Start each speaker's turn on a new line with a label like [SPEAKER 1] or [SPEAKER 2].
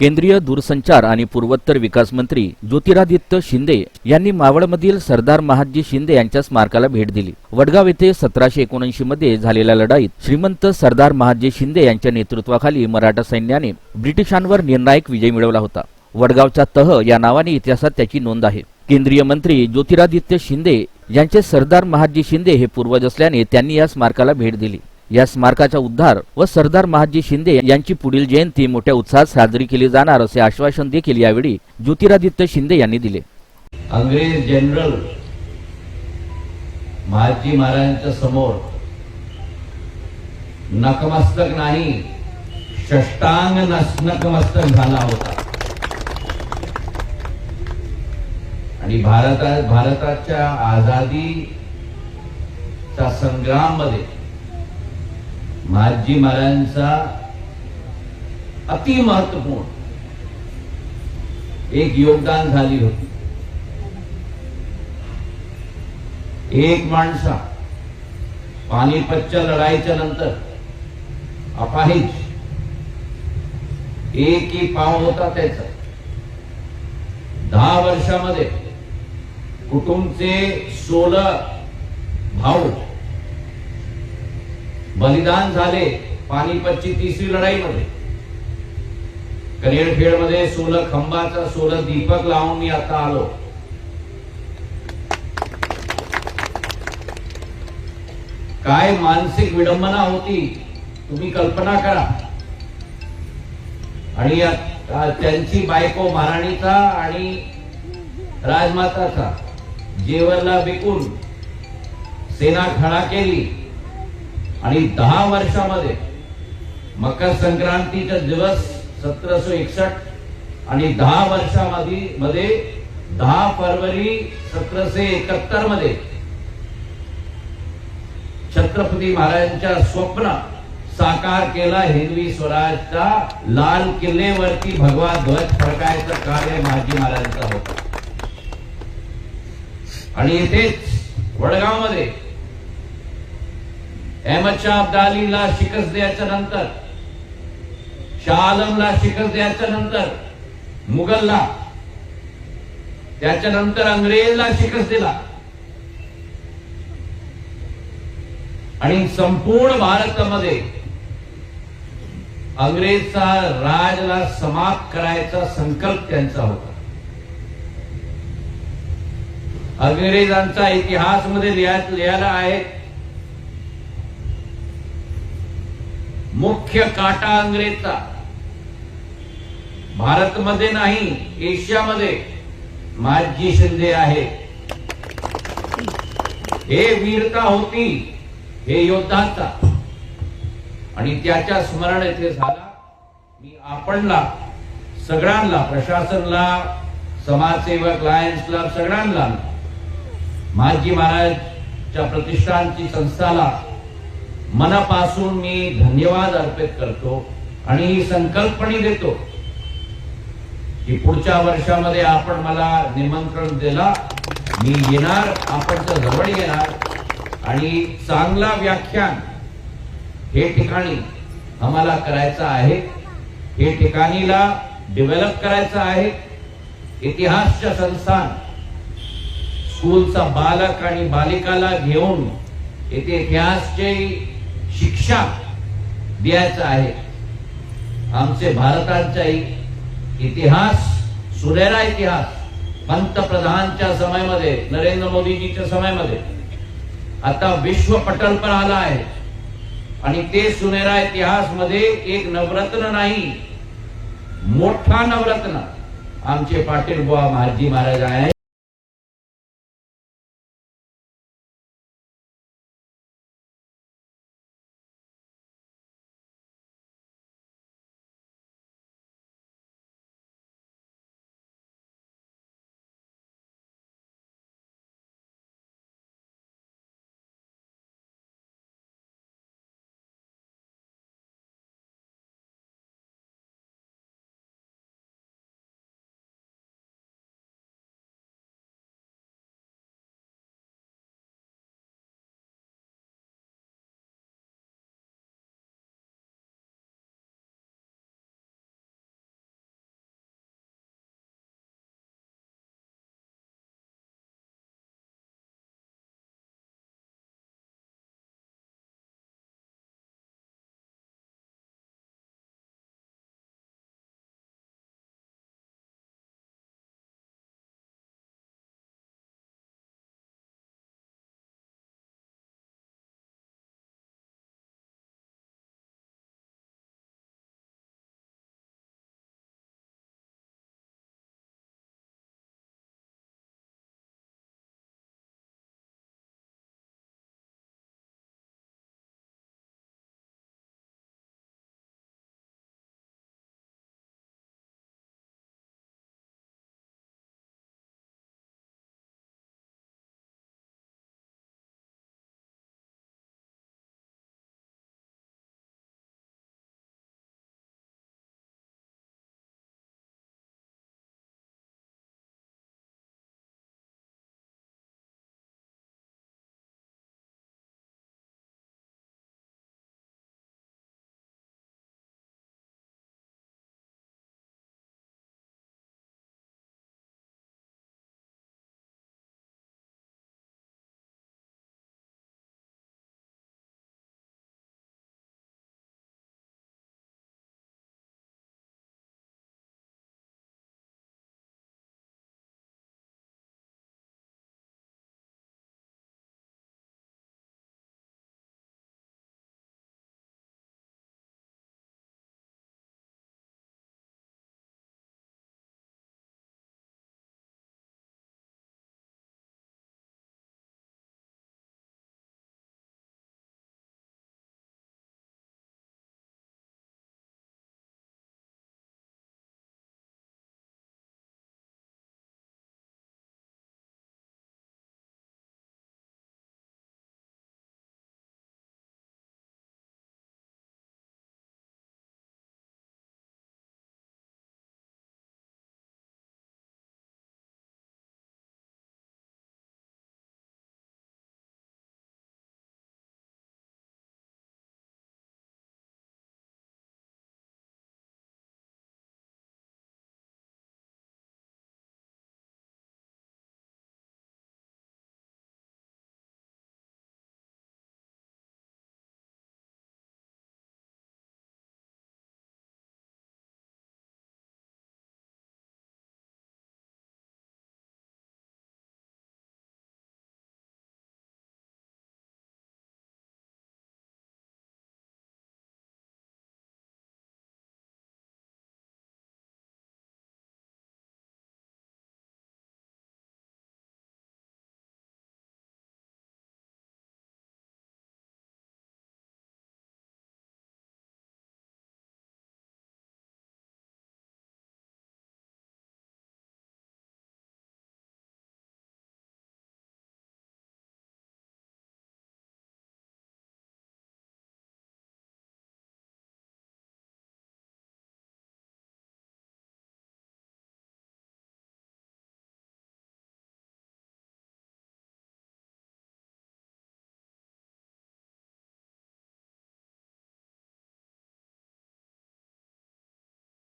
[SPEAKER 1] केंद्रीय दूरसंचार आणि पूर्वोत्तर विकास मंत्री ज्योतिरादित्य शिंदे यांनी मावळमधील सरदार महादजी शिंदे यांच्या स्मारकाला भेट दिली. वडगाव येथे सतराशे एकोणऐंशी मध्ये झालेल्या लढाईत श्रीमंत सरदार महादजी शिंदे यांच्या नेतृत्वाखाली मराठा सैन्याने ब्रिटिशांवर निर्णायक विजय मिळवला होता. वडगावचा तह या नावाने इतिहासात त्याची नोंद आहे. केंद्रीय मंत्री ज्योतिरादित्य शिंदे यांचे सरदार महाजी शिंदे हे पूर्वज असल्याने त्यांनी या स्मारकाला भेट दिली. या स्मारकाचा उद्धार व सरदार महाजी शिंदे यांची पुढील जयंती मोठ्या उत्साहात साजरी केली जाणार असे आश्वासन देखील यावेळी ज्योतिरादित्य शिंदे यांनी दिले.
[SPEAKER 2] अंग्रेज जनरल महाजी महाराजांच्या समोर नकमस्तक नाही षष्टांग नकमस्तक झाला होता. आणि भारता भारताच्या आझादीच्या संग्राममध्ये महाजी महाराजांचा अति महत्त्वपूर्ण एक योगदान झाली होती. एक माणसा पानिपतच्या लढाईच्या नंतर अपाहिज. एकही पाव होता त्याचा. दहा वर्षामध्ये कुटुंबचे सोळा भाऊ बलिदान झाले पानिपतची तिसरी लढाईमध्ये. कनेरखेडमध्ये सोलह खंबाचा सोलह दीपक लावून मी आता आलो. काय मानसिक विडंबना होती तुम्ही कल्पना करा. आणि त्यांची बायको महाराणीचा आणि राजमाताचा जेवरला विकून सेना खडा केली. आणि दहा वर्षामध्ये मकर संक्रांतीचा दिवस सतराशे एकसष्ट आणि दहा वर्षामध्ये मध्ये दहा फरवरी सतराशे एकाहत्तरमध्ये छत्रपती महाराजांच्या स्वप्न साकार केला हिंदवी स्वराजचा लाल किल्लेवरती भगवा ध्वज फडकायचं कार्य महाजी महाराजांचं होत. आणि इथेच वडगावमध्ये अहमद शाह अब्दालीला शिकस्त द्यायच्या नंतर शाह आलमला शिकस्त द्यायच्या नंतर मुघलला त्याच्यानंतर अंग्रेजला शिकस्त दिला. आणि संपूर्ण भारतामध्ये अंग्रेजचा राजला समाप्त करायचा संकल्प त्यांचा होता. अंग्रेजांचा इतिहासमध्ये लिहायला आहे मुख्य काटा अंग्रेजचा. भारतमध्ये नाही एशियामध्ये माझी शिंदे आहे हे वीरता होती हे योद्धाचा. आणि त्याच्या स्मरण येथे झाला मी आपणला सगळ्यांना प्रशासनला समाजसेवक लायन्स क्लब सगळ्यांना माझी महाराजच्या प्रतिष्ठानची संस्थाला मनापासून मी धन्यवाद अर्पित करतो आणि ही संकल्पनी देतो की पुढच्या वर्षामध्ये आपण मला निमंत्रण दिला मी येणार आपण तर जवळ येणार आणि चांगला व्याख्यान हे ठिकाणी आम्हाला करायचं आहे. हे ठिकाणीला डेव्हलप करायचं आहे. इतिहासच्या संस्थान स्कूलचा बालक आणि बालिकाला घेऊन येथे इतिहासचे शिक्षा द्यायचं आहे. आमचे भारताचा इतिहास सुनेरा इतिहास पंतप्रधानच्या समयामध्ये नरेंद्र मोदीजीच्या समयामध्ये. आता विश्व पटल पर आला आहे. आणि ते सुनेरा इतिहासमध्ये एक नवरत्न नाही मोठा नवरत्न. आमचे पाटील बुवा महाजी महाराज आहे.